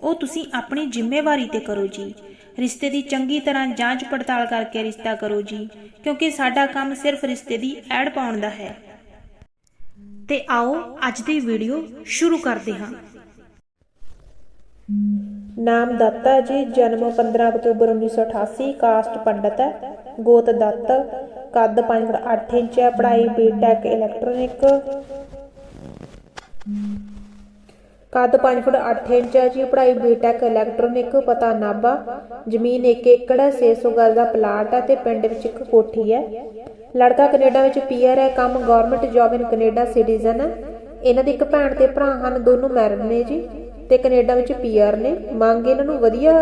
ਉਹ ਤੁਸੀਂ ਆਪਣੀ ਜ਼ਿੰਮੇਵਾਰੀ ਤੇ ਕਰੋ ਜੀ। ਰਿਸ਼ਤੇ ਦੀ ਚੰਗੀ ਤਰ੍ਹਾਂ ਜਾਂਚ ਪੜਤਾਲ ਕਰਕੇ ਰਿਸ਼ਤਾ ਕਰੋ ਜੀ, ਕਿਉਂਕਿ ਸਾਡਾ ਕੰਮ ਸਿਰਫ ਰਿਸ਼ਤੇ ਦੀ ਐਡ ਪਾਉਣ ਦਾ ਹੈ। ਤੇ ਆਓ ਅੱਜ ਦੀ ਵੀਡੀਓ ਸ਼ੁਰੂ ਕਰਦੇ ਹਾਂ। ਨਾਮ ਦੱਤਾ ਜੀ, ਜਨਮ 15 ਅਕਤੂਬਰ 1988 ਕਾਸਟ ਪੰਡਤ ਹੈ ਗੋਤ ਦੱਤ ਕੱਦ 5 ਫੁੱਟ 8 ਇੰਚ ਹੈ, ਪੜ੍ਹਾਈ ਬੀਟੈਕ ਇਲੈਕਟ੍ਰੋਨਿਕ ਕੱਦ 5 ਫੁੱਟ 8 ਇੰਚ ਹੈ ਜੀ, ਪੜ੍ਹਾਈ ਬੀਟੈਕ ਇਲੈਕਟ੍ਰੋਨਿਕ ਪਤਾ ਨਾਭਾ। ਜ਼ਮੀਨ 1 ਏਕੜ ਹੈ 600 ਗਜ਼ ਦਾ ਪਲਾਟ ਹੈ ਤੇ ਪਿੰਡ ਵਿੱਚ ਇੱਕ ਕੋਠੀ ਹੈ। ਲੜਕਾ ਕੈਨੇਡਾ ਵਿੱਚ ਪੀਆਰ ਹੈ, ਕੰਮ government job in Canada citizen ਹੈ। ਇਹਨਾਂ ਦੀ ਇੱਕ ਭੈਣ ਤੇ ਭਰਾ ਹਨ, ਦੋਨੋਂ ਮੈਰਿਡ ਨੇ ਜੀ ਤੇ ਕੈਨੇਡਾ ਵਿੱਚ ਪੀਆਰ ਨੇ। ਮੰਗ ਇਹਨਾਂ ਨੂੰ ਵਧੀਆ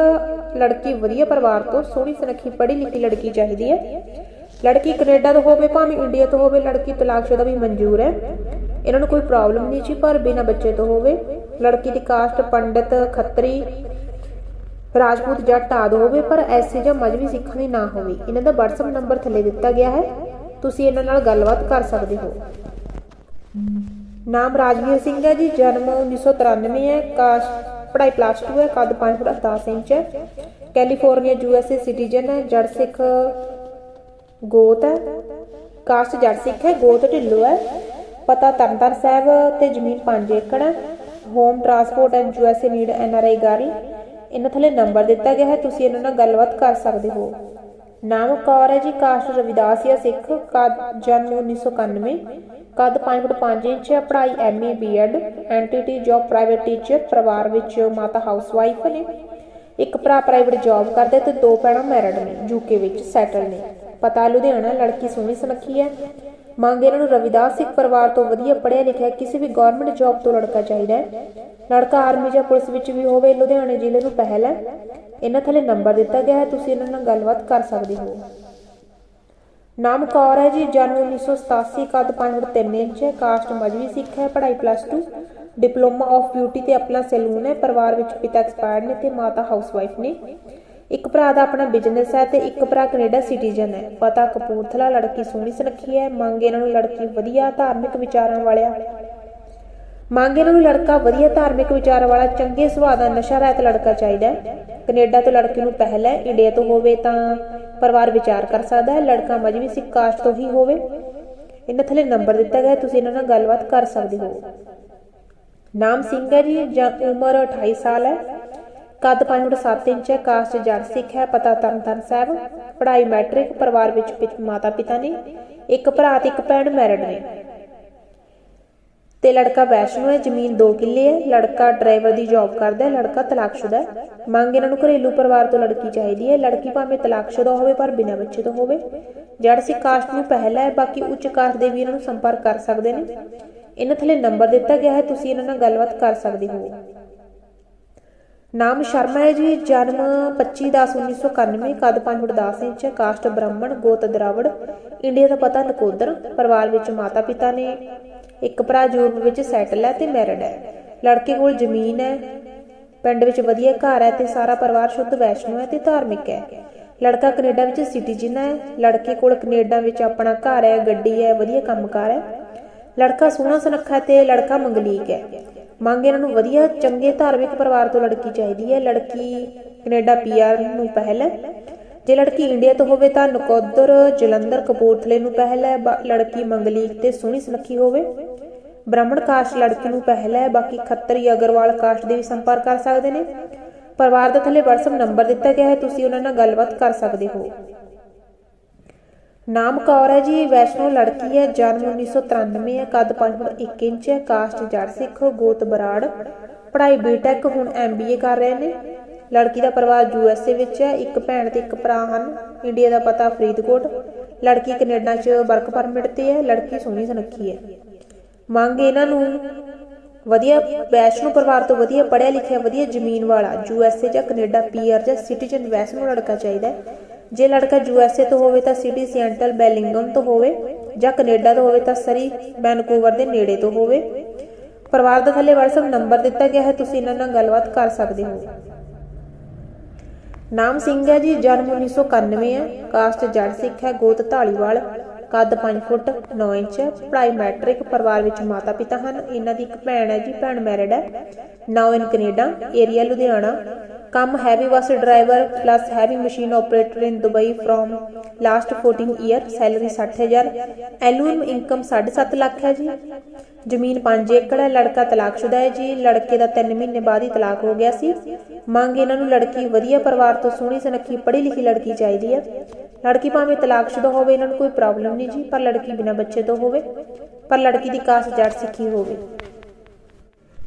ਲੜਕੀ, ਵਧੀਆ ਪਰਿਵਾਰ ਤੋਂ ਸੋਹਣੀ, ਸੁਨੱਖੀ, ਪੜ੍ਹੀ ਲਿਖੀ ਲੜਕੀ ਚਾਹੀਦੀ ਹੈ। ਲੜਕੀ ਕੈਨੇਡਾ ਤੋਂ ਹੋਵੇ, ਭਾਵੇਂ ਇੰਡੀਆ ਤੋਂ ਹੋਵੇ, ਲੜਕੀ ਤਲਾਕਸ਼ੁਦਾ ਵੀ ਮਨਜ਼ੂਰ ਹੈ। ਇਹਨਾਂ ਨੂੰ ਕੋਈ ਪ੍ਰੋਬਲਮ ਨਹੀਂ ਜੀ, ਪਰ ਬਿਨਾਂ ਬੱਚੇ ਤੋਂ ਹੋਵੇ। ਲੜਕੀ ਦੀ ਕਾਸਟ ਪੰਡਤ ਖੱਤਰੀ, ਰਾਜਪੂਤ ਜੱਟ ਆਦਿ ਹੋਵੇ, ਪਰ ਐਸੀ ਜਾਂ ਮਜਬੀ ਸਿੱਖਾਂ ਦੀ ਨਾ ਹੋਵੇ। ਇਹਨਾਂ ਦਾ WhatsApp ਨੰਬਰ ਥੱਲੇ ਦਿੱਤਾ ਗਿਆ ਹੈ। ਤੁਸੀਂ ਇਹਨਾਂ ਨਾਲ ਗੱਲਬਾਤ ਕਰ ਸਕਦੇ ਹੋ। ਨਾਮ ਰਾਜਵੀਰ ਸਿੰਘ ਹੈ ਜੀ, ਜਨਮ 1993 ਹੈ ਕਾਸਟ ਪੜ੍ਹਾਈ ਪਲੱਸ 2 ਹੈ, ਕੱਦ 5 ਫੁੱਟ 10 ਇੰਚ ਹੈ। ਕੈਲੀਫੋਰਨੀਆ ਯੂਐਸਏ ਸਿਟੀਜ਼ਨ ਹੈ, ਜੜ ਸਿੱਖ ਗੋਤ ਹੈ। ਕਾਸਟ ਜੜ ਸਿੱਖ ਹੈ, ਗੋਤ ਢਿੱਲੋ ਹੈ। ਪਤਾ ਤਰਨਤਾਰਨ ਸਾਹਿਬ ਤੇ ਜ਼ਮੀਨ 5 ਏਕੜ ਹੈ। Home transport and USA need NRI ਗਾਰੀ। ਇਹਨਾਂ ਥੱਲੇ ਨੰਬਰ ਦਿੱਤਾ ਗਿਆ ਹੈ, ਤੁਸੀਂ ਇਹਨਾਂ ਨਾਲ ਗੱਲਬਾਤ ਕਰ ਸਕਦੇ ਹੋ। ਨਾਮ ਕੌਰ ਹੈ ਜੀ, ਕਾਸਟ ਰਵਿਦਾਸੀਆ ਸਿੱਖ, ਕੱਦ, ਜਨਮ 1991 ਕੱਦ 5 ਫੁੱਟ 5 ਇੰਚ ਹੈ, ਪੜ੍ਹਾਈ MA BEd NTT job private teacher ਪਰਿਵਾਰ ਵਿੱਚ ਮਾਤਾ ਹਾਊਸਵਾਈਫ ਨੇ। ਇੱਕ ਭਰਾ ਪ੍ਰਾਈਵੇਟ ਜੌਬ ਕਰਦੇ ਤੇ ਦੋ ਭੈਣਾਂ ਮੈਰਿਡ ਨੇ ਯੂਕੇ ਵਿੱਚ ਸੈਟਲ ਨੇ। ਪਤਾ ਲੁਧਿਆਣਾ, ਲੜਕੀ ਸੋਹਣੀ ਸੁਨੱਖੀ ਹੈ। ਮੰਗ ਇਹਨਾਂ ਨੂੰ ਰਵਿਦਾਸ ਸਿੱਖ ਪਰਿਵਾਰ ਤੋਂ ਵਧੀਆ ਪੜ੍ਹਿਆ ਲਿਖਿਆ ਕਿਸੇ ਵੀ ਗਵਰਨਮੈਂਟ ਜੌਬ ਤੋਂ ਲੜਕਾ ਚਾਹੀਦਾ ਹੈ। ਲੜਕਾ ਆਰਮੀ ਜਾਂ ਪੁਲਿਸ ਵਿੱਚ ਵੀ ਹੋਵੇ, ਲੁਧਿਆਣੇ ਜ਼ਿਲ੍ਹੇ ਨੂੰ ਪਹਿਲ ਹੈ। ਇਹਨਾਂ ਥੱਲੇ ਨੰਬਰ ਦਿੱਤਾ ਗਿਆ ਹੈ, ਤੁਸੀਂ ਇਹਨਾਂ ਨਾਲ ਗੱਲਬਾਤ ਕਰ ਸਕਦੇ ਹੋ। ਨਾਮ ਕੌਰ ਹੈ ਜੀ, ਜਨਮ 1987 ਕੱਦ 5 ਫੁੱਟ 3 ਇੰਚ ਹੈ ਕਾਸਟ ਮਜਵੀ ਸਿੱਖ ਹੈ, ਪੜ੍ਹਾਈ ਪਲੱਸ 2 ਡਿਪਲੋਮਾ ਆਫ ਬਿਊਟੀ ਤੇ ਆਪਣਾ ਸੈਲੂਨ ਹੈ, ਪਰਿਵਾਰ ਵਿੱਚ ਪਿਤਾ ਐਕਸਪਾਇਰਡ ਨੇ ਤੇ ਮਾਤਾ ਹਾਊਸਵਾਈਫ ਨੇ। ਇੱਕ ਭਰਾ ਦਾ ਆਪਣਾ ਬਿਜ਼ਨਸ ਹੈ ਤੇ ਇੱਕ ਭਰਾ ਕੈਨੇਡਾ ਸਿਟੀਜ਼ਨ ਹੈ। ਪਤਾ ਕਪੂਰਥਲਾ ਲੜਕੀ ਸੋਹਣੀ ਸੁਨੱਖੀ ਹੈ। ਮੰਗ ਇਹਨਾਂ ਨੂੰ ਲੜਕੀ ਵਧੀਆ ਧਾਰਮਿਕ ਵਿਚਾਰਾਂ ਵਾਲਿਆ। ਮੰਗ ਇਹਨਾਂ ਨੂੰ ਲੜਕਾ ਵਧੀਆ ਧਾਰਮਿਕ ਵਿਚਾਰ ਵਾਲਾ, ਚੰਗੇ ਸੁਭਾਅ ਦਾ ਨਸ਼ਾ ਰਹਿਤ ਲੜਕਾ ਚਾਹੀਦਾ ਹੈ। ਕੈਨੇਡਾ ਤੋਂ ਲੜਕੀ ਨੂੰ ਪਹਿਲ ਹੈ ਇੰਡੀਆ ਤੋਂ ਹੋਵੇ ਤਾਂ ਪਰਿਵਾਰ ਵਿਚਾਰ ਕਰ ਸਕਦਾ ਹੈ। ਲੜਕਾ ਮਜਬੀ ਸਿੱਖ ਕਾਸਟ ਤੋਂ ਹੀ ਹੋਵੇ। ਇਹਨਾਂ ਥੱਲੇ ਨੰਬਰ ਦਿੱਤਾ ਗਿਆ ਤੁਸੀਂ ਇਹਨਾਂ ਨਾਲ ਗੱਲਬਾਤ ਕਰ ਸਕਦੇ ਹੋ। ਨਾਮ ਸਿੰਘ ਹੈ ਜੀ, ਜਾਂ ਉਮਰ 28 ਸਾਲ ਹੈ। ਕੱਦ 5 ਫੁੱਟ 7 ਇੰਚ ਹੈ ਕਾਸਟ ਜੱਟ ਸਿੱਖ ਹੈ, ਪਤਾ ਤਰਨਤਾਰਨ ਸਾਹਿਬ। ਪੜ੍ਹਾਈ ਮੈਟ੍ਰਿਕ, ਪਰਿਵਾਰ ਵਿੱਚ ਮਾਤਾ ਪਿਤਾ ਨੇ। ਇੱਕ ਭਰਾ ਤੇ ਇੱਕ ਭੈਣ ਮੈਰਿਡ ਨੇ। ਤੇ ਲੜਕਾ ਵੈਸ਼ਨੂ ਹੈ, ਜ਼ਮੀਨ 2 ਕਿੱਲੇ ਹੈ। ਲੜਕਾ ਡਰਾਈਵਰ ਦੀ ਜੌਬ ਕਰਦਾ ਹੈ, ਲੜਕਾ ਤਲਾਕਸ਼ੁਦਾ ਹੈ। ਮੰਗ ਇਹਨਾਂ ਨੂੰ ਘਰੇਲੂ ਪਰਿਵਾਰ ਤੋਂ ਲੜਕੀ ਚਾਹੀਦੀ ਹੈ। ਲੜਕੀ ਭਾਵੇਂ ਤਲਾਕਸ਼ੁਦਾ ਹੋਵੇ, ਪਰ ਬਿਨਾਂ ਬੱਚੇ ਤੋਂ ਹੋਵੇ। ਜੜ ਸਿੱਖ ਕਾਸਟ ਨੂੰ ਪਹਿਲਾ ਹੈ, ਬਾਕੀ ਉੱਚ ਕਾਸਟ ਦੇ ਵੀ ਇਹਨਾਂ ਨੂੰ ਸੰਪਰਕ ਕਰ ਸਕਦੇ ਨੇ। ਇਹਨਾਂ ਥੱਲੇ ਨੰਬਰ ਦਿੱਤਾ ਗਿਆ ਹੈ, ਤੁਸੀਂ ਇਹਨਾਂ ਨਾਲ ਗੱਲਬਾਤ ਕਰ ਸਕਦੇ ਹੋ। ਨਾਮ ਸ਼ਰਮਾ ਹੈ ਜੀ ਜਨਮ 25/10/1991 ਕੱਦ 5 ਫੁੱਟ 10 ਇੰਚ ਕਾਸਟ ਬ੍ਰਾਹਮਣ ਗੋਤ ਦਰਾਵੜ ਇੰਡੀਆ ਦਾ ਪਤਾ ਨਕੋਦਰ ਪਰਿਵਾਰ ਵਿੱਚ ਮਾਤਾ ਪਿਤਾ ਨੇ ਇੱਕ ਭਰਾ ਯੂਰਪ ਵਿੱਚ ਸੈਟਲ ਹੈ ਤੇ ਮੈਰਿਡ ਹੈ। ਲੜਕੇ ਕੋਲ ਜ਼ਮੀਨ ਹੈ। ਪਿੰਡ ਵਿੱਚ ਵਧੀਆ ਘਰ ਹੈ ਤੇ ਸਾਰਾ ਪਰਿਵਾਰ ਸ਼ੁੱਧ ਵੈਸ਼ਨੂ ਹੈ ਤੇ ਧਾਰਮਿਕ ਹੈ। ਲੜਕਾ ਕੈਨੇਡਾ ਵਿੱਚ ਸਿਟੀਜ਼ਨ ਹੈ। ਲੜਕੇ ਕੋਲ ਕੈਨੇਡਾ ਵਿੱਚ ਆਪਣਾ ਘਰ ਹੈ ਗੱਡੀ ਹੈ ਵਧੀਆ ਕੰਮਕਾਰ ਹੈ। ਲੜਕਾ ਸੋਹਣਾ ਸੁਨੱਖਾ ਤੇ ਲੜਕਾ ਮੰਗਲੀਕ ਹੈ। ਮੰਗ ਇਹਨਾਂ ਨੂੰ ਵਧੀਆ, ਚੰਗੇ ਧਾਰਮਿਕ ਪਰਿਵਾਰ ਤੋਂ ਲੜਕੀ ਚਾਹੀਦੀ ਹੈ। ਲੜਕੀ ਕੈਨੇਡਾ ਪੀਆਰ ਨੂੰ ਪਹਿਲ ਹੈ। ਜੇ ਲੜਕੀ ਇੰਡੀਆ ਤੋਂ ਹੋਵੇ ਤਾਂ ਨਕੋਦਰ ਜਲੰਧਰ ਕਪੂਰਥਲੇ ਨੂੰ ਪਹਿਲ ਹੈ। ਲੜਕੀ ਮੰਗਲੀਕ ਤੇ ਸੋਹਣੀ ਸੁਨੱਖੀ ਹੋਵੇ। ਬ੍ਰਾਹਮਣ ਕਾਸਟ ਲੜਕੀ ਨੂੰ ਪਹਿਲ ਹੈ। ਬਾਕੀ ਖੱਤਰੀ ਅਗਰਵਾਲ ਕਾਸਟ ਦੇ ਵੀ ਸੰਪਰਕ ਕਰ ਸਕਦੇ ਨੇ। ਪਰਿਵਾਰ ਦਾ ਥੱਲੇ WhatsApp ਨੰਬਰ ਦਿੱਤਾ ਗਿਆ ਹੈ। ਤੁਸੀਂ ਉਹਨਾਂ ਨਾਲ ਗੱਲਬਾਤ ਕਰ ਸਕਦੇ ਹੋ। ਨਾਮ ਕੌਰ ਹੈ ਜੀ, ਵੈਸ਼ਨੋ ਲੜਕੀ ਹੈ, ਜਨਮ 1993 ਹੈ, ਕੱਦ 5 ਫੁੱਟ 1 ਇੰਚ ਹੈ, ਕਾਸਟ ਜੜ ਸਿੱਖ, ਗੋਤ ਬਰਾੜ, ਪੜ੍ਹਾਈ ਬੀਟੈਕ ਹੁਣ ਐਮਬੀਏ ਕਰ ਰਹੇ ਨੇ। ਲੜਕੀ ਦਾ ਪਰਿਵਾਰ ਯੂਐਸਏ ਵਿੱਚ ਹੈ, ਇੱਕ ਭੈਣ ਤੇ ਇੱਕ ਭਰਾ ਹਨ ਇੰਡੀਆ ਦਾ ਪਤਾ ਫਰੀਦਕੋਟ। ਲੜਕੀ ਕੈਨੇਡਾ 'ਚ ਵਰਕ ਪਰਮਿਟ ਤੇ ਹੈ, ਲੜਕੀ ਸੋਹਣੀ ਸੁਨੱਖੀ ਹੈ। ਮੰਗ ਇਹਨਾਂ ਨੂੰ, ਵਧੀਆ, ਵੈਸ਼ਨੋ ਪਰਿਵਾਰ ਤੋਂ ਵਧੀਆ ਪੜਿਆ ਲਿਖਿਆ, ਵਧੀਆ ਜ਼ਮੀਨ ਵਾਲਾ ਯੂਐਸਏ ਜਾਂ ਕੈਨੇਡਾ ਪੀਆਰ ਜਾਂ ਸਿਟੀਜ਼ਨ ਵੈਸ਼ਨੋ ਲੜਕਾ ਚਾਹੀਦਾ ਹੈ। ਜੇ ਲੜਕਾ ਯੂਐਸਏ ਤੋਂ ਹੋਵੇ ਤਾਂ ਸਿਟੀ ਸੈਂਟਰਲ ਬੈਲਿੰਗਮ ਤੋਂ ਹੋਵੇ ਜਾਂ ਕੈਨੇਡਾ ਤੋਂ ਹੋਵੇ ਤਾਂ ਸਰੀ ਵੈਨਕੂਵਰ ਦੇ ਨੇੜੇ ਤੋਂ ਹੋਵੇ। ਪਰਿਵਾਰ ਦਾ ਥੱਲੇ WhatsApp ਨੰਬਰ ਦਿੱਤਾ ਗਿਆ ਹੈ, ਤੁਸੀਂ ਇਹਨਾਂ ਨਾਲ ਗੱਲਬਾਤ ਕਰ ਸਕਦੇ ਹੋ। ਨਾਮ ਸਿੰਘ ਹੈ ਜੀ, ਜਨਮ 1991 ਹੈ ਕਾਸਟ ਜੜ ਸਿੱਖ ਹੈ, ਗੋਤ ਢਾਲੀਵਾਲ ਕੱਦ 5 ਫੁੱਟ 9 ਇੰਚ ਹੈ ਪੜ੍ਹਾਈ ਮੈਟ੍ਰਿਕ ਪਰਿਵਾਰ ਵਿੱਚ ਮਾਤਾ ਪਿਤਾ ਹਨ, ਇਹਨਾਂ ਦੀ ਇੱਕ ਭੈਣ ਹੈ ਜੀ, ਭੈਣ ਮੈਰਿਡ ਹੈ, now in Canada, area Ludhiana. ਕੰਮ heavy bus driver plus heavy machine operator in Dubai from last 14 year salary 60000 annual income 7.5 lakh ਹੈ ਜੀ। ਜ਼ਮੀਨ 5 ਏਕੜ ਹੈ, ਲੜਕਾ ਤਲਾਕਸ਼ੁਦਾ ਹੈ ਜੀ। ਲੜਕੇ ਦਾ 3 ਮਹੀਨੇ ਬਾਅਦ ਹੀ ਤਲਾਕ ਹੋ ਗਿਆ ਸੀ। ਮੰਗ ਇਹਨਾਂ ਨੂੰ ਲੜਕੀ ਵਧੀਆ ਪਰਿਵਾਰ ਤੋਂ ਸੋਹਣੀ ਸੁਨੱਖੀ ਪੜ੍ਹੀ ਲਿਖੀ ਲੜਕੀ ਚਾਹੀਦੀ ਹੈ। ਲੜਕੀ ਭਾਵੇਂ ਤਲਾਕਸ਼ੁਦਾ ਹੋਵੇ, ਇਹਨਾਂ ਨੂੰ ਕੋਈ ਪ੍ਰੋਬਲਮ ਨਹੀਂ ਜੀ, ਪਰ ਲੜਕੀ ਬਿਨਾਂ ਬੱਚੇ ਤੋਂ ਹੋਵੇ, ਪਰ ਲੜਕੀ ਦੀ ਕਾਸਟ ਜੱਟ ਸਿੱਖੀ ਹੋਵੇ।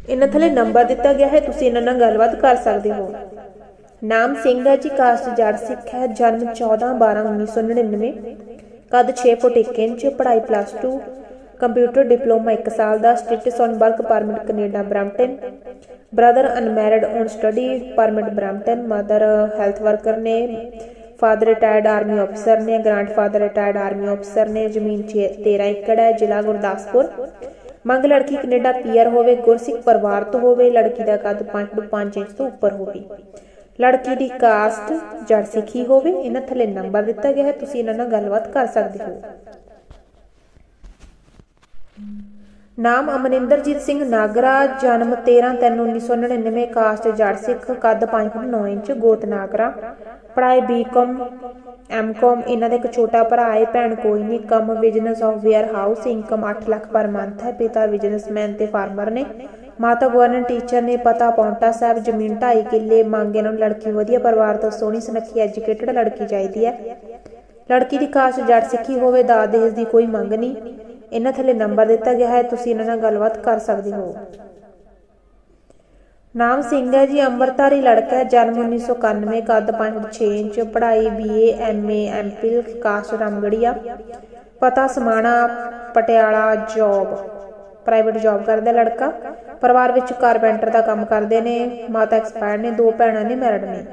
ਇਹਨਾਂ ਥੱਲੇ ਨੰਬਰ ਦਿੱਤਾ ਗਿਆ ਹੈ, ਤੁਸੀਂ ਇਹਨਾਂ ਨਾਲ ਗੱਲਬਾਤ ਕਰ ਸਕਦੇ ਹੋ। ਨਾਮ ਸਿੰਘ ਹੈ ਜੀ ਕਾਸਟ ਜੜ ਸਿੱਖ ਹੈ, ਜਨਮ 14 12 1999 ਕੱਦ 6 ਫੁੱਟ 1 ਇੰਚ, ਪੜ੍ਹਾਈ ਪਲੱਸ 2 ਕੰਪਿਊਟਰ ਡਿਪਲੋਮਾ 1 ਸਾਲ ਦਾ status on work permit Canada Brampton brother unmarried on study permit Brampton mother health worker ਨੇ ਫਾਦਰ ਰਿਟਾਇਰਡ ਆਰਮੀ ਅਫਸਰ ਨੇ ਗ੍ਰੈਂਡਫਾਦਰ ਰਿਟਾਇਰਡ ਆਰਮੀ ਅਫਸਰ ਨੇ, ਜ਼ਮੀਨ 13 ਏਕੜ ਹੈ, ਜ਼ਿਲ੍ਹਾ ਗੁਰਦਾਸਪੁਰ। ਮੰਗ ਲੜਕੀ ਕੈਨੇਡਾ ਪੀਆਰ ਹੋਵੇ, ਗੁਰਸਿੱਖ ਪਰਿਵਾਰ ਤੋਂ ਹੋਵੇ, ਲੜਕੀ ਦਾ ਕੱਦ 5 ਫੁੱਟ 5 ਇੰਚ ਤੋਂ ਉੱਪਰ ਹੋਵੇ। ਲੜਕੀ ਦੀ ਕਾਸਟ ਜੜ ਸਿੱਖੀ ਹੋਵੇ, ਇਹਨਾਂ ਥੱਲੇ ਨੰਬਰ ਦਿੱਤਾ ਗਿਆ ਹੈ, ਤੁਸੀਂ ਇਹਨਾਂ ਨਾਲ ਗੱਲਬਾਤ ਕਰ ਸਕਦੇ ਹੋ। ਨਾਮ ਅਮਨਿੰਦਰਜੀਤ ਸਿੰਘ ਨਾਗਰਾ, ਜਨਮ 13/3/1999 ਕਾਸਟ ਜੜ ਸਿੱਖ, ਕੱਦ 5 ਫੁੱਟ 9 ਇੰਚ, ਗੋਤ ਨਾਗਰਾ। ਪੜ੍ਹਾਈ ਬੀਕਾਮ ਐਮਕਾਮ ਇਹਨਾਂ ਦਾ ਇੱਕ ਛੋਟਾ ਭਰਾ ਹੈ, ਭੈਣ ਕੋਈ ਨਹੀਂ, ਕੰਮ business of warehouse income 8 lakh per month ਹੈ, ਪਿਤਾ ਬਿਜ਼ਨਸਮੈਨ ਤੇ ਫਾਰਮਰ ਨੇ। ਮਾਤਾ ਗਵਰਨਮੈਂਟ ਟੀਚਰ ਨੇ ਪਤਾ ਪੌਂਟਾ ਸਾਹਿਬ ਜ਼ਮੀਨ 2.5 ਕਿੱਲੇ ਮੰਗੇ ਨੂੰ ਲੜਕੀ ਵਧੀਆ ਪਰਿਵਾਰ ਤੋਂ ਸੋਹਣੀ ਸੁਨੱਖੀ ਐਜੂਕੇਟਡ ਲੜਕੀ ਚਾਹੀਦੀ ਹੈ। ਲੜਕੀ ਦੀ ਕਾਸਟ ਜੜ ਸਿੱਖੀ ਹੋਵੇ, ਦਾਜ ਦਹੇਜ ਦੀ ਕੋਈ ਮੰਗ ਨਹੀਂ। ਇਹਨਾਂ ਥੱਲੇ ਨੰਬਰ ਦਿੱਤਾ ਗਿਆ ਹੈ, ਤੁਸੀਂ ਇਹਨਾਂ ਨਾਲ ਗੱਲਬਾਤ ਕਰ ਸਕਦੇ ਹੋ। ਨਾਮ ਸਿੰਘ ਹੈ ਜੀ, ਅੰਮ੍ਰਿਤਧਾਰੀ ਲੜਕਾ ਹੈ, ਜਨਮ 1991 ਕੱਦ 5.6 ਇੰਚ, ਪੜ੍ਹਾਈ BA MA MPhil caste Ramgarhia ਪਤਾ Samana, Patiala, job. Private job ਕਰਦਾ ਲੜਕਾ। ਪਰਿਵਾਰ ਵਿੱਚ ਕਾਰਪੈਂਟਰ ਦਾ ਕੰਮ ਕਰਦੇ ਨੇ। ਮਾਤਾ ਐਕਸਪਾਇਰ ਨੇ, ਦੋ ਭੈਣਾਂ ਨੇ ਮੈਰਿਡ ਨੇ।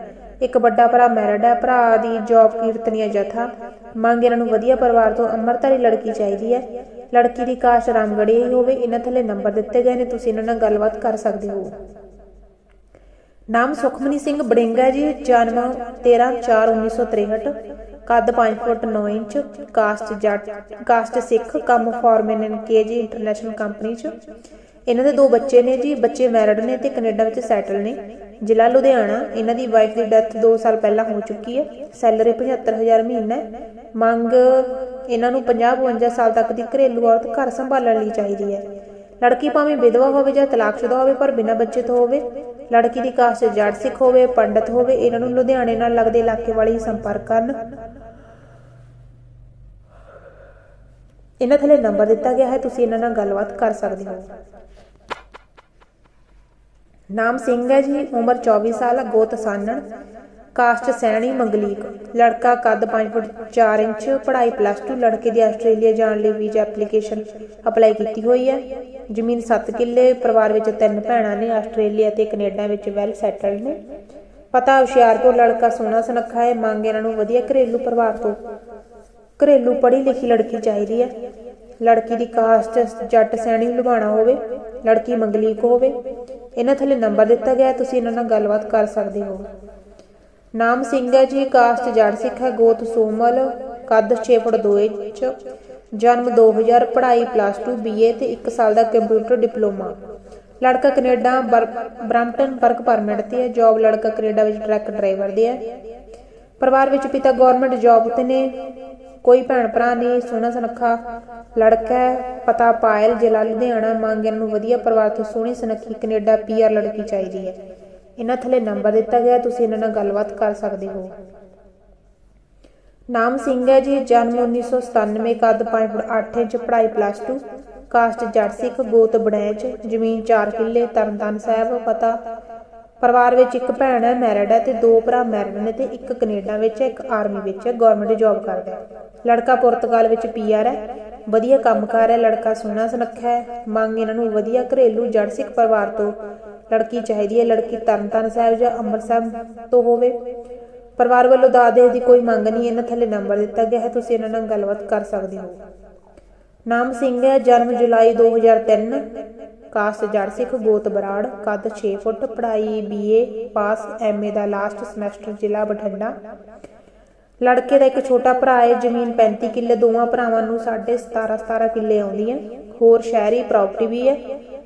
ਇੱਕ ਵੱਡਾ ਭਰਾ ਮੈਰਿਡ ਹੈ ਭਰਾ ਦੀ ਜੌਬ ਕੀਰਤਨੀਆ ਜਥਾ। ਮੰਗ ਇਹਨਾਂ ਨੂੰ ਵਧੀਆ ਪਰਿਵਾਰ ਤੋਂ ਅੰਮ੍ਰਿਤਧਾਰੀ ਲੜਕੀ ਚਾਹੀਦੀ ਹੈ। ਲੜਕੀ ਦੀ ਕਾਸ਼ ਰਾਮਗੜੀ ਹੋਵੇ। ਇਹਨਾਂ ਥੱਲੇ ਨੰਬਰ ਦਿੱਤੇ ਗਏ ਨੇ। ਤੁਸੀਂ ਇਹਨਾਂ ਨਾਲ ਗੱਲਬਾਤ ਕਰ ਸਕਦੇ ਹੋ। ਨਾਮ ਸੁਖਮਨੀ ਸਿੰਘ ਬੜਿੰਗਾ ਜੀ, ਜਨਮ 13/4/1963 ਕੱਦ 5 foot 9 inch caste Jatt caste Sikh, ਕੰਮ foreman and KG international company ਚ। ਇਹਨਾਂ ਦੇ ਦੋ ਬੱਚੇ ਨੇ ਜੀ, ਬੱਚੇ ਮੈਰਿਡ ਨੇ ਤੇ ਕੈਨੇਡਾ ਵਿੱਚ ਸੈਟਲ ਨੇ। ਜ਼ਿਲ੍ਹਾ ਲੁਧਿਆਣਾ, ਇਹਨਾਂ ਦੀ ਵਾਈਫ ਦੀ ਡੈਥ 2 ਸਾਲ ਪਹਿਲਾਂ ਹੋ ਚੁੱਕੀ ਹੈ। ਸੈਲਰੀ 75000 ਮਹੀਨਾ ਹੈ। ਮੰਗ ਇਹਨਾਂ ਨੂੰ 50-52 ਸਾਲ ਤੱਕ ਦੀ ਘਰੇਲੂ ਔਰਤ ਘਰ ਸੰਭਾਲਣ ਲਈ ਚਾਹੀਦੀ ਹੈ। ਲੜਕੀ ਭਾਵੇਂ ਵਿਧਵਾ ਹੋਵੇ ਜਾਂ ਤਲਾਕਸ਼ੁਦਾ ਹੋਵੇ, ਪਰ ਬਿਨਾਂ ਬੱਚੇ ਤੋਂ ਹੋਵੇ ਲੜਕੀ ਦੀ ਕਾਸਟ ਜੜ ਸਿੱਖ ਹੋਵੇ, ਪੰਡਤ ਹੋਵੇ, ਇਹਨਾਂ ਨੂੰ ਲੁਧਿਆਣੇ ਨਾਲ ਲੱਗਦੇ ਇਲਾਕੇ ਵਾਲੇ ਹੀ ਸੰਪਰਕ ਕਰਨ। ਇਹਨਾਂ ਥੱਲੇ ਨੰਬਰ ਦਿੱਤਾ ਗਿਆ ਹੈ, ਤੁਸੀਂ ਇਹਨਾਂ ਨਾਲ ਗੱਲਬਾਤ ਕਰ ਸਕਦੇ ਹੋ। ਨਾਮ ਸਿੰਘ ਹੈ ਜੀ, ਉਮਰ 24 ਸਾਲ ਗੋਤ ਸਾਨਣ। ਕਾਸਟ ਸੈਣੀ ਮੰਗਲੀਕ। ਲੜਕਾ ਕੱਦ 5 ਫੁੱਟ 4 ਇੰਚ, ਪੜ੍ਹਾਈ ਪਲੱਸ 2 ਲੜਕੇ ਦੀ ਆਸਟ੍ਰੇਲੀਆ ਜਾਣ ਲਈ ਵੀਜ਼ਾ ਐਪਲੀਕੇਸ਼ਨ ਅਪਲਾਈ ਕੀਤੀ ਹੋਈ ਹੈ। ਜ਼ਮੀਨ 7 ਕਿੱਲੇ, ਪਰਿਵਾਰ ਵਿੱਚ ਤਿੰਨ ਭੈਣਾਂ ਨੇ, ਆਸਟ੍ਰੇਲੀਆ ਤੇ ਕੈਨੇਡਾ ਵਿੱਚ ਵੈਲ ਸੈਟਲਡ ਨੇ। ਪਤਾ, ਹੁਸ਼ਿਆਰਪੁਰ ਲੜਕਾ ਸੋਹਣਾ ਸੁਨੱਖਾ ਹੈ, ਮੰਗ ਇਹਨਾਂ ਨੂੰ ਵਧੀਆ ਘਰੇਲੂ ਪਰਿਵਾਰ ਤੋਂ। ਘਰੇਲੂ ਪੜ੍ਹੀ ਲਿਖੀ ਲੜਕੀ ਚਾਹੀਦੀ ਹੈ। ਲੜਕੀ ਦੀ ਕਾਸਟ ਜੱਟ ਸੈਣੀ ਲੁਬਾਣਾ ਹੋਵੇ, ਲੜਕੀ ਮੰਗਲੀਕ ਹੋਵੇ। ਇਹਨਾਂ ਥੱਲੇ ਨੰਬਰ ਦਿੱਤਾ ਗਿਆ ਤੁਸੀਂ ਇਹਨਾਂ ਨਾਲ ਗੱਲਬਾਤ ਕਰ ਸਕਦੇ ਹੋ। ਨਾਮ ਸਿੰਘ ਹੈ ਜੀ ਕਾਸਟ ਜੜ ਸਿੱਖ ਹੈ, ਗੋਤ ਸੋਮਲ, ਕੱਦ 6 ਫੁੱਟ 2 ਇੰਚ, ਜਨਮ 2000 ਪੜ੍ਹਾਈ ਪਲੱਸ 2 ਬੀਏ ਤੇ 1 ਸਾਲ ਦਾ ਕੰਪਿਊਟਰ ਡਿਪਲੋਮਾ। ਲੜਕਾ ਕੈਨੇਡਾ ਬ੍ਰੈਂਪਟਨ ਵਰਕ ਪਰਮਿਟ ਤੇ ਹੈ, ਜੌਬ ਲੜਕਾ ਕੈਨੇਡਾ ਵਿੱਚ ਟਰੱਕ ਡਰਾਈਵਰ ਦੇ ਹੈ। ਪਰਿਵਾਰ ਵਿੱਚ ਪਿਤਾ ਗਵਰਨਮੈਂਟ ਜੌਬ ਤੇ ਨੇ, ਕੋਈ ਭੈਣ ਭਰਾ ਨਹੀਂ, ਸੋਹਣਾ ਸੁਨੱਖਾ ਲੜਕਾ ਹੈ, ਪਤਾ ਪਾਇਲ ਜ਼ਿਲ੍ਹਾ ਲੁਧਿਆਣਾ, ਮੰਗ ਇਹਨਾਂ ਨੂੰ ਵਧੀਆ ਪਰਿਵਾਰ ਤੋਂ ਸੋਹਣੀ ਸੁਨੱਖੀ ਕੈਨੇਡਾ ਪੀਆਰ ਲੜਕੀ ਚਾਹੀਦੀ ਹੈ। ਇਹਨਾਂ ਥੱਲੇ ਨੰਬਰ ਦਿੱਤਾ ਗਿਆ, ਤੁਸੀਂ ਇਹਨਾਂ ਨਾਲ ਗੱਲਬਾਤ ਕਰ ਸਕਦੇ ਹੋ। ਨਾਮ ਸਿੰਘ ਹੈ ਜੀ, ਜਨਮ 1997 ਕੱਦ 5 ਫੁੱਟ 8 ਇੰਚ, ਪੜ੍ਹਾਈ ਪਲੱਸ 2 ਕਾਸਟ ਜੱਟ ਸਿੱਖ, ਗੋਤ ਬੜੈਚ ਜ਼ਮੀਨ 4 ਕਿੱਲੇ, ਤਰਨਤਾਰਨ ਸਾਹਿਬ, ਪਤਾ ਪਰਿਵਾਰ ਵਿੱਚ ਇੱਕ ਭੈਣ ਹੈ ਮੈਰਿਡ ਹੈ ਤੇ ਦੋ ਭਰਾ ਮੈਰਿਡ ਨੇ ਤੇ ਇੱਕ ਕੈਨੇਡਾ ਵਿੱਚ ਹੈ, ਇੱਕ ਆਰਮੀ ਵਿੱਚ ਹੈ ਗਵਰਨਮੈਂਟ ਜੌਬ ਕਰਦਾ ਹੈ। ਲੜਕਾ ਪੁਰਤਗਾਲ ਵਿੱਚ ਪੀਆਰ ਹੈ, ਵਧੀਆ ਕੰਮਕਾਰ ਹੈ, ਲੜਕਾ ਸੋਹਣਾ ਸੁਨੱਖਾ ਹੈ, ਮੰਗ ਇਹਨਾਂ ਨੂੰ ਵਧੀਆ ਘਰੇਲੂ ਜੜ ਸਿੱਖ ਪਰਿਵਾਰ ਤੋਂ ਲੜਕੀ ਚਾਹੀਦੀ ਹੈ, ਲੜਕੀ ਤਰਨਤਾਰਨ ਸਾਹਿਬ ਜਾਂ ਅੰਮ੍ਰਿਤਸਰ ਤੋਂ ਹੋਵੇ। ਪਰਿਵਾਰ ਵੱਲੋਂ ਦਾਦੇ ਦੀ ਕੋਈ ਮੰਗ ਨਹੀਂ, ਇਹਨਾਂ ਥੱਲੇ ਨੰਬਰ ਦਿੱਤਾ ਗਿਆ ਹੈ, ਤੁਸੀਂ ਇਹਨਾਂ ਨਾਲ ਗੱਲਬਾਤ ਕਰ ਸਕਦੇ ਹੋ। ਨਾਮ ਸਿੰਘ ਹੈ, ਜਨਮ ਜੁਲਾਈ 2003 ਕਾਸਟ ਜੜ ਸਿੱਖ, ਗੋਤ ਬਰਾੜ, ਕੱਦ 6 ਫੁੱਟ, ਪੜ੍ਹਾਈ ਬੀਏ ਪਾਸ ਐਮਏ ਦਾ ਲਾਸਟ ਸਮੈਸਟਰ ਜ਼ਿਲ੍ਹਾ ਬਠਿੰਡਾ। ਲੜਕੇ ਦਾ ਇੱਕ ਛੋਟਾ ਭਰਾ ਹੈ, ਜ਼ਮੀਨ 35 ਕਿੱਲੇ, ਦੋਵਾਂ ਭਰਾਵਾਂ ਨੂੰ 17.5 17 ਕਿੱਲੇ ਆਉਂਦੀ ਹੈ। ਹੋਰ ਸ਼ਹਿਰੀ ਪ੍ਰਾਪਰਟੀ ਵੀ ਹੈ।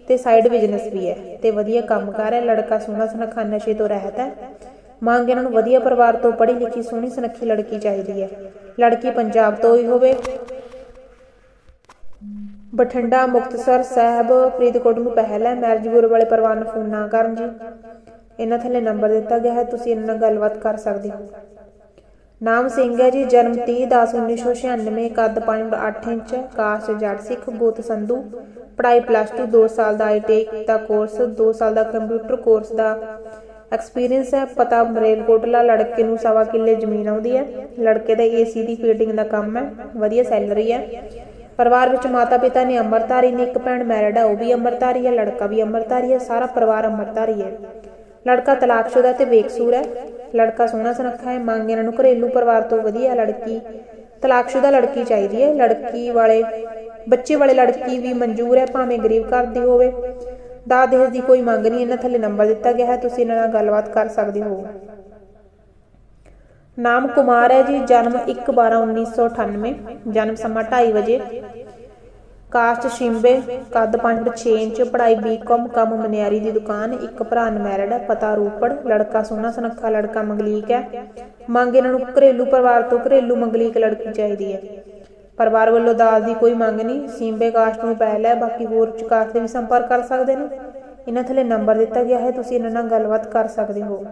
ਤੇ ਸਾਈਡ ਬਿਜ਼ਨਸ ਵੀ ਹੈ ਤੇ ਵਧੀਆ ਕੰਮਕਾਰ ਹੈ, ਲੜਕਾ ਸੋਹਣਾ ਸੁਨੱਖਾ ਨਸ਼ੇ ਤੋਂ ਰਹਿਤ ਹੈ। ਮੰਗ ਇਹਨਾਂ ਨੂੰ ਵਧੀਆ ਪਰਿਵਾਰ ਤੋਂ ਪੜ੍ਹੀ ਲਿਖੀ ਸੋਹਣੀ ਸੁਨੱਖੀ ਲੜਕੀ ਚਾਹੀਦੀ ਹੈ। ਲੜਕੀ ਪੰਜਾਬ ਤੋਂ ਹੀ ਹੋਵੇ। ਬਠਿੰਡਾ, ਮੁਕਤਸਰ ਸਾਹਿਬ, ਫਰੀਦਕੋਟ ਨੂੰ ਪਹਿਲ ਹੈ। ਮੈਰਿਜ ਬਿਊਰੋ ਵਾਲੇ ਪਰਿਵਾਰ ਨੂੰ ਫੋਨ ਨਾ ਕਰਨ ਜੀ। ਇਹਨਾਂ ਥੱਲੇ ਨੰਬਰ ਦਿੱਤਾ ਗਿਆ ਹੈ, ਤੁਸੀਂ ਇਹਨਾਂ ਨਾਲ ਗੱਲਬਾਤ ਕਰ ਸਕਦੇ ਹੋ। ਨਾਮ ਸਿੰਘ ਹੈ ਜੀ, ਜਨਮ 30 10 1996 ਕੱਦ 5.8 ਇੰਚ ਕਾਸਟ ਜੱਟ ਸਿੱਖ ਗੋਤ ਸੰਧੂ। ਪੜ੍ਹਾਈ ਪਲੱਸ 2 2 ਸਾਲ ਦਾ ਆਈਟੇਕ ਦਾ ਕੋਰਸ 2 ਸਾਲ ਦਾ ਕੰਪਿਊਟਰ ਕੋਰਸ ਦਾ ਐਕਸਪੀਰੀਅੰਸ ਹੈ। ਪਤਾ ਮਰੇਲਕੋਟਲਾ ਲੜਕੇ ਨੂੰ ਸਵਾ ਕਿੱਲੇ ਜ਼ਮੀਨ ਆਉਂਦੀ ਹੈ। ਲੜਕੇ ਦਾ ਏਸੀ ਦੀ ਫੀਟਿੰਗ ਦਾ ਕੰਮ ਹੈ। ਵਧੀਆ ਸੈਲਰੀ ਹੈ। ਪਰਿਵਾਰ ਵਿੱਚ ਮਾਤਾ ਪਿਤਾ ਨੇ ਅੰਮ੍ਰਿਤਧਾਰੀ ਨੇ ਇੱਕ ਭੈਣ ਮੈਰਿਡ ਹੈ, ਉਹ ਵੀ ਅੰਮ੍ਰਿਤਧਾਰੀ ਹੈ। ਲੜਕਾ ਵੀ ਅੰਮ੍ਰਿਤਧਾਰੀ ਹੈ। ਸਾਰਾ ਪਰਿਵਾਰ ਅੰਮ੍ਰਿਤਧਾਰੀ ਹੈ। ਲੜਕਾ ਤਲਾਕਸ਼ੁਦਾ ਤੇ ਬੇਕਸੂਰ ਹੈ। ਲੜਕਾ ਸੋਹਣਾ ਸੁਨੱਖਾ ਹੈ, ਮੰਗ ਇਹਨਾਂ ਨੂੰ ਘਰੇਲੂ ਪਰਿਵਾਰ ਤੋਂ ਵਧੀਆ ਲੜਕੀ, ਤਲਾਕਸ਼ੁਦਾ ਲੜਕੀ ਚਾਹੀਦੀ ਹੈ। ਲੜਕੀ ਵਾਲੇ, ਬੱਚੇ ਵਾਲੇ ਲੜਕੀ ਵੀ ਮਨਜ਼ੂਰ ਹੈ, ਭਾਵੇਂ ਗਰੀਬ ਘਰ ਦੀ ਹੋਵੇ। ਦਾ ਦਹੇਜ ਦੀ ਕੋਈ ਮੰਗ ਨਹੀਂ, ਇਹਨਾਂ ਥੱਲੇ ਨੰਬਰ ਦਿੱਤਾ ਗਿਆ ਹੈ। ਤੁਸੀਂ ਇਹਨਾਂ ਨਾਲ ਗੱਲਬਾਤ ਕਰ ਸਕਦੇ ਹੋ। ਨਾਮ ਕੁਮਾਰ ਹੈ ਜੀ, ਜਨਮ 1/12/1998 ਜਨਮ ਸਮਾਂ 2:30 ਵਜੇ। ਕਾਸਟ ਸ਼ਿੰਬੇ, ਕੱਦ 5.6 ਇੰਚ ਪੜ੍ਹਾਈ ਬੀਕਾਮ ਕੰਮ ਮਨਿਆਰੀ ਦੀ ਦੁਕਾਨ, ਇੱਕ ਭਰਾ ਅਨਮੈਰਿਡ, ਪਤਾ ਰੂਪੜ, ਲੜਕਾ ਸੋਹਣਾ ਸੁਨੱਖਾ ਲੜਕਾ ਮੰਗਲੀਕ ਹੈ। ਮੰਗ ਇਹਨਾਂ ਨੂੰ ਘਰੇਲੂ ਪਰਿਵਾਰ ਤੋਂ ਘਰੇਲੂ ਮੰਗਲੀਕ ਲੜਕੀ ਚਾਹੀਦੀ ਹੈ। ਪਰਿਵਾਰ ਵੱਲੋਂ ਦਾਜ ਦੀ ਕੋਈ ਮੰਗ ਨਹੀਂ, ਸਿੰਬੇ ਕਾਸਟ ਨੂੰ ਪਹਿਲ ਹੈ, ਬਾਕੀ ਹੋਰ ਕਾਸਟ ਦੇ ਵੀ ਸੰਪਰਕ ਕਰ ਸਕਦੇ ਨੇ। ਇਹਨਾਂ ਥੱਲੇ ਨੰਬਰ ਦਿੱਤਾ ਗਿਆ ਹੈ, ਤੁਸੀਂ ਇਹਨਾਂ ਨਾਲ ਗੱਲਬਾਤ ਕਰ ਸਕਦੇ ਹੋ।